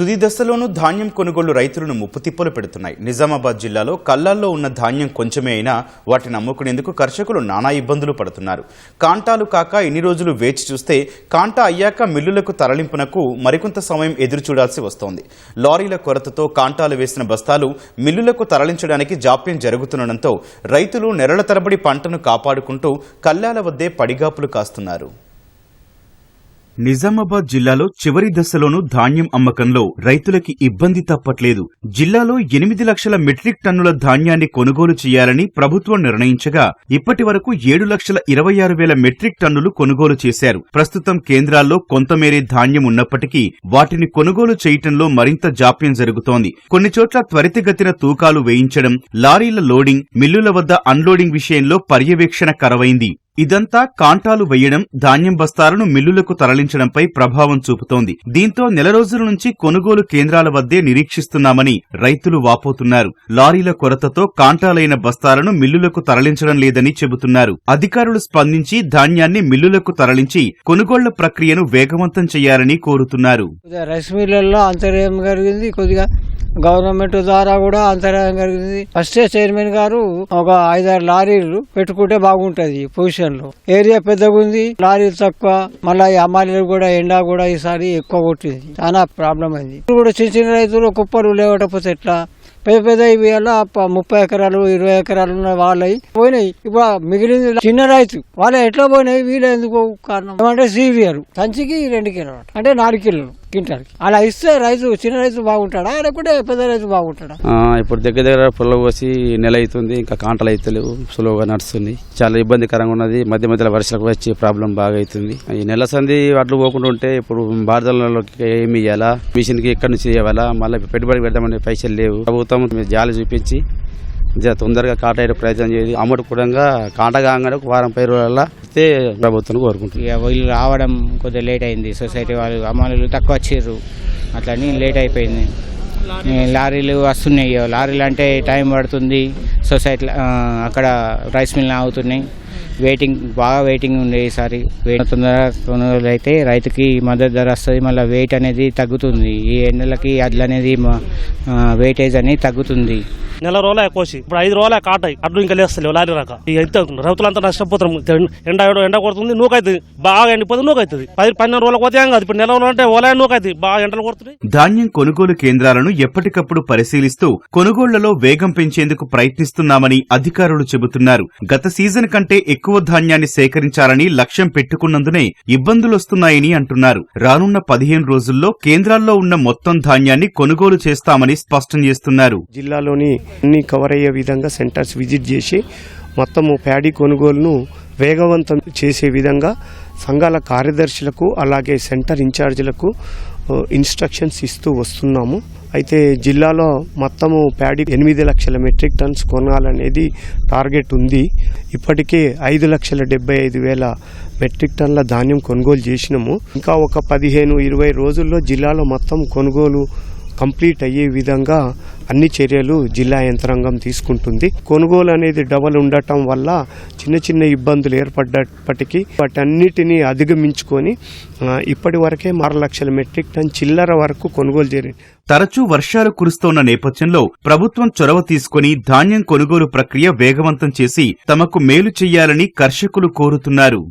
తుది దశలోనూ ధాన్యం కొనుగోలు రైతులను ముప్పుతిప్పలు పెడుతున్నాయి. నిజామాబాద్ జిల్లాలో కళ్ళాల్లో ఉన్న ధాన్యం కొంచెమే అయినా వాటిని అమ్ముకునేందుకు కర్షకులు నానా ఇబ్బందులు పడుతున్నారు. కాంటాలు కాక ఇన్ని రోజులు వేచి చూస్తే కాంటా అయ్యాక మిల్లులకు తరలింపునకు మరికొంత సమయం ఎదురు చూడాల్సి వస్తోంది. లారీల కొరతతో కాంటాలు వేసిన బస్తాలు మిల్లులకు తరలించడానికి జాప్యం జరుగుతుండటంతో రైతులు నెరల తరబడి పంటను కాపాడుకుంటూ కళ్ళాల వద్దే పడిగాపులు కాస్తున్నారు. నిజామాబాద్ జిల్లాలో చివరి దశలోనూ ధాన్యం అమ్మకంలో రైతులకి ఇబ్బంది తప్పట్లేదు. జిల్లాలో ఎనిమిది లక్షల మెట్రిక్ టన్నుల ధాన్యాన్ని కొనుగోలు చేయాలని ప్రభుత్వం నిర్ణయించగా ఇప్పటి వరకు ఏడు లక్షల ఇరవై ఆరు వేల మెట్రిక్ టన్నులు కొనుగోలు చేశారు. ప్రస్తుతం కేంద్రాల్లో కొంతమేరే ధాన్యం ఉన్నప్పటికీ వాటిని కొనుగోలు చేయటంలో మరింత జాప్యం జరుగుతోంది. కొన్ని చోట్ల త్వరితగతిన తూకాలు వేయించడం లారీల లోడింగ్ మిల్లుల వద్ద అన్లోడింగ్ విషయంలో పర్యవేక్షణ కరవైంది. ఇదంతా కాంటాలు వేయడం ధాన్యం బస్తాలను మిల్లులకు తరలించడంపై ప్రభావం చూపుతోంది. దీంతో నెల రోజుల నుంచి కొనుగోలు కేంద్రాల వద్దే నిరీక్షిస్తున్నామని రైతులు వాపోతున్నారు. లారీల కొరతతో కాంటాలైన బస్తాలను మిల్లులకు తరలించడం లేదని చెబుతున్నారు. అధికారులు స్పందించి ధాన్యాన్ని మిల్లులకు తరలించి కొనుగోళ్ళ ప్రక్రియను వేగవంతం చేయాలని కోరుతున్నారు. రైస్ మిల్లల్లో అంతర్యం జరిగింది. కొద్దిగా గవర్నమెంట్ ద్వారా కూడా అంతరాయం జరిగింది ఫస్ట్ చైర్మన్ గారు ఒక ఐదారు లారీలు పెట్టుకుంటే బాగుంటది పొజిషన్లో. ఏరియా పెద్దగా ఉంది లారీలు తక్కువ మళ్ళీ ఈ అమ్మాయిలు కూడా ఎండా కూడా ఈసారి ఎక్కువ కొట్టింది. చాలా ప్రాబ్లం అయింది. ఇప్పుడు కూడా చిన్న చిన్న రైతులు కుప్పలు లేవటపోతే ఎట్లా? పెద్ద పెద్ద ఇవి అలా ముప్పై ఎకరాలు ఇరవై ఎకరాలు ఉన్న వాళ్ళవి పోయినాయి. ఇప్పుడు మిగిలింది చిన్న రైతు వాళ్ళు ఎట్లా పోయినాయి? వీళ్ళు ఎందుకు కారణం? ఏమంటే సీవియర్. సంచికి రెండు కిలోలు అంటే నాలుగు కిలోలు. క్వింటాల్కి అలా ఇస్తే రైతు చిన్న రైతు బాగుంటాడా? లేకుంటే పెద్ద రైతు బాగుంటాడా? ఇప్పుడు దగ్గర దగ్గర పొలం పోసి నెల అవుతుంది ఇంకా కాంటలు అవుతలేవు సులువుగా నడుస్తుంది. చాలా ఇబ్బందికరంగా ఉన్నది. మధ్య మధ్యలో వర్షాలకు వచ్చే ప్రాబ్లం బాగా అవుతుంది. ఈ నెల సంది అట్లు పోకుండా ఉంటే ఇప్పుడు భారతలోకి ఏమి ఇవ్వాలా మిషన్కి ఎక్కడి నుంచి ఇవ్వాలా? మళ్ళీ పెట్టుబడి పెడదామనే పైసలు లేవు. ప్రభుత్వం జాలి చూపించి జర తొందరగా కాట అయ్యే ప్రయత్నం చేసి అమ్మడు కూడంగా కాట కాగానే ఒక వారం పై రోజుల వస్తే ప్రభుత్వం కోరుకుంటుంది. ఇక వీళ్ళు రావడం కొద్దిగా లేట్ అయింది. సొసైటీ వాళ్ళు అమ్మాయిలు తక్కువ వచ్చారు. అట్లని లేట్ అయిపోయింది. లారీలు వస్తున్నాయి. లారీలు అంటే టైం పడుతుంది. సొసైటీ అక్కడ రైస్ మిల్ ఆగుతున్నాయి. వెయిటింగ్ బాగా వెయిటింగ్ ఉంది ఈసారి. వెయిట్ తొందరగా తొందరగా అయితే రైతుకి మద్దతు ధర వస్తుంది. మళ్ళీ వెయిట్ అనేది తగ్గుతుంది. ఈ ఎండలకి అడ్లు అనేది వెయిటేజ్ అనేది తగ్గుతుంది. నెల రోజులే కోసి ఇప్పుడు ఐదు రోజులే కాటాయి. అడ్డు ఇంకా లేస్తలేవు లారీ రాక. రైతులంతా నష్టపోతారు. ఎండ ఎండ- కొడుతుంది. నూకైతుంది. బాగా ఎండిపోతుంది నూకైతుంది. పది పన్నెండు రోజులకు పోతే ఏం కాదు. ఇప్పుడు నెల రోజులు అంటే ఓలే నూకైతుంది. బాగా ఎండలు కొడుతున్నాయి. ధాన్యం కొనుగోలు కేంద్రాలను ఎప్పటికప్పుడు పరిశీలిస్తూ కొనుగోళ్ళలో వేగం పెంచేందుకు ప్రయత్నిస్తున్నామని అధికారులు చెబుతున్నారు. గత సీజన్ కంటే ఎక్కువ ధాన్యాన్ని సేకరించాలని లక్ష్యం పెట్టుకున్నందునే ఇబ్బందులొస్తున్నాయని అంటున్నారు. రానున్న పదిహేను రోజుల్లో కేంద్రాల్లో ఉన్న మొత్తం ధాన్యాన్ని కొనుగోలు చేస్తామని స్పష్టం చేస్తున్నారు. జిల్లాలోని అన్ని కవర్ అయ్యే విధంగా సెంటర్స్ విజిట్ చేసి మొత్తము ప్యాడీ కొనుగోలును వేగవంతం చేసే విధంగా సంఘాల కార్యదర్శులకు అలాగే సెంటర్ ఇన్ఛార్జీలకు ఇన్స్ట్రక్షన్స్ ఇస్తూ వస్తున్నాము. అయితే జిల్లాలో మొత్తము ప్యాడీ ఎనిమిది లక్షల మెట్రిక్ టన్స్ కొనాలనేది టార్గెట్ ఉంది. ఇప్పటికే ఐదు లక్షల డెబ్బై ఐదు వేల మెట్రిక్ టన్ల ధాన్యం కొనుగోలు చేసినాము. ఇంకా ఒక పదిహేను ఇరవై రోజుల్లో జిల్లాలో మొత్తం కొనుగోలు కంప్లీట్ అయ్యే విధంగా అన్ని చర్యలు జిల్లా యంత్రాంగం తీసుకుంటుంది. కొనుగోలు అనేది డబల్ ఉండటం వల్ల చిన్న చిన్న ఇబ్బందులు ఏర్పడ్డప్పటికీ వాటన్నిటిని అధిగమించుకొని ఇప్పటి వరకే ఆరు లక్షల మెట్రిక్ టన్ చిల్లర వరకు కొనుగోలు జరిగింది. తరచూ వర్షాలు కురుస్తోన్న నేపథ్యంలో ప్రభుత్వం చొరవ తీసుకుని ధాన్యం కొనుగోలు ప్రక్రియ వేగవంతం చేసి తమకు మేలు చెయ్యాలని కర్షకులు కోరుతున్నారు.